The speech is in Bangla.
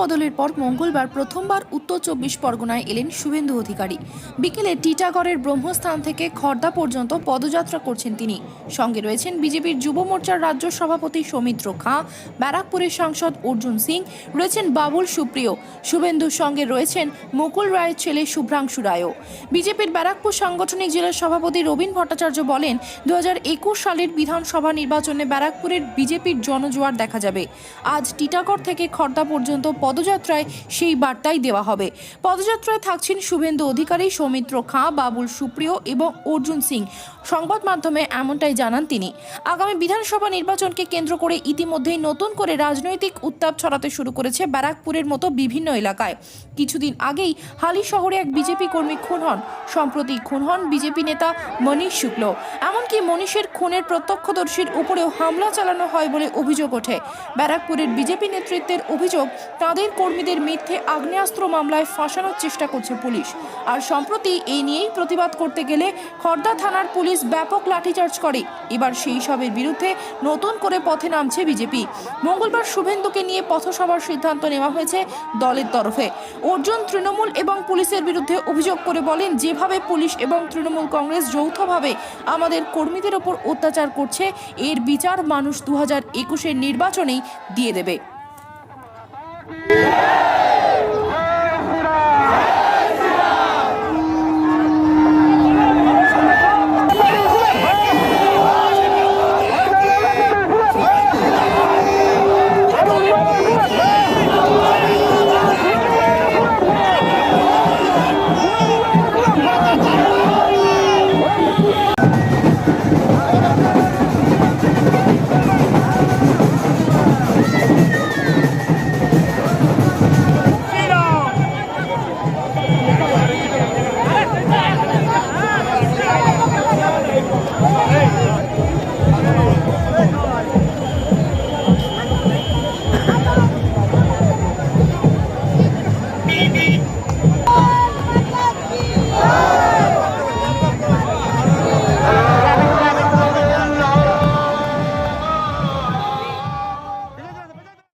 বদলের পর মঙ্গলবার প্রথমবার উত্তর চব্বিশ পরগনায় এলেন শুভেন্দু অধিকারী। বিকেলে টিটাগড়ের ব্রহ্মস্থান থেকে খর্দা পর্যন্ত পদযাত্রা করছেন তিনি। সঙ্গে রয়েছেন বিজেপির যুব মোর্চার রাজ্য সভাপতি সৌমিত্র খাঁ, ব্যারাকপুরের সাংসদ অর্জুন সিং, রয়েছেন বাবুল সুপ্রিয়। শুভেন্দুর সঙ্গে রয়েছেন মুকুল রায়ের ছেলে শুভ্রাংশু রায়ও। বিজেপির ব্যারাকপুর সাংগঠনিক জেলার সভাপতি রবীন ভট্টাচার্য বলেন দু হাজার একুশ সালের বিধানসভা নির্বাচনে ব্যারাকপুরের বিজেপির জনজোয়ার দেখা যাবে। আজ টিটাগড় থেকে খর্দা পর্যন্ত পদযাত্রায় সেই বার্তাই দেওয়া হবে। পদযাত্রায় থাকছেন শুভেন্দু অধিকারী, সৌমিত্র খাঁ, বাবুল সুপ্রিয় এবং অর্জুন সিং। সংবাদ মাধ্যমে এমনটাই জানান তিনি। আগামী বিধানসভা নির্বাচনকে কেন্দ্র করে ইতিমধ্যেই নতুন করে রাজনৈতিক উত্তাপ ছড়াতে শুরু করেছে ব্যারাকপুরের মতো বিভিন্ন এলাকায়। কিছুদিন আগেই হালি শহরে এক বিজেপি কর্মী খুন হন। সম্প্রতি খুন হন বিজেপি নেতা মনীষ শুক্ল। এমনকি মনীষের খুনের প্রত্যক্ষদর্শীর উপরেও হামলা চালানো হয় বলে অভিযোগ ওঠে। ব্যারাকপুরের বিজেপি নেতৃত্বের অভিযোগ তাদের কর্মীদের মিথ্যে আগ্নেয়াস্ত্র মামলায় ফাঁসানোর চেষ্টা করছে পুলিশ। আর সম্প্রতি এই নিয়েই প্রতিবাদ করতে গেলে খর্দা থানার পুলিশ ব্যাপক লাঠিচার্জ করে। এবার সেই সবের বিরুদ্ধে নতুন করে পথে নামছে বিজেপি। মঙ্গলবার শুভেন্দুকে নিয়ে পথসভার সিদ্ধান্ত নেওয়া হয়েছে দলের তরফে। অর্জুন তৃণমূল এবং পুলিশের বিরুদ্ধে অভিযোগ করে বলেন, যেভাবে পুলিশ এবং তৃণমূল কংগ্রেস যৌথভাবে আমাদের কর্মীদের ওপর অত্যাচার করছে, এর বিচার মানুষ দু হাজার একুশের নির্বাচনেই দিয়ে দেবে।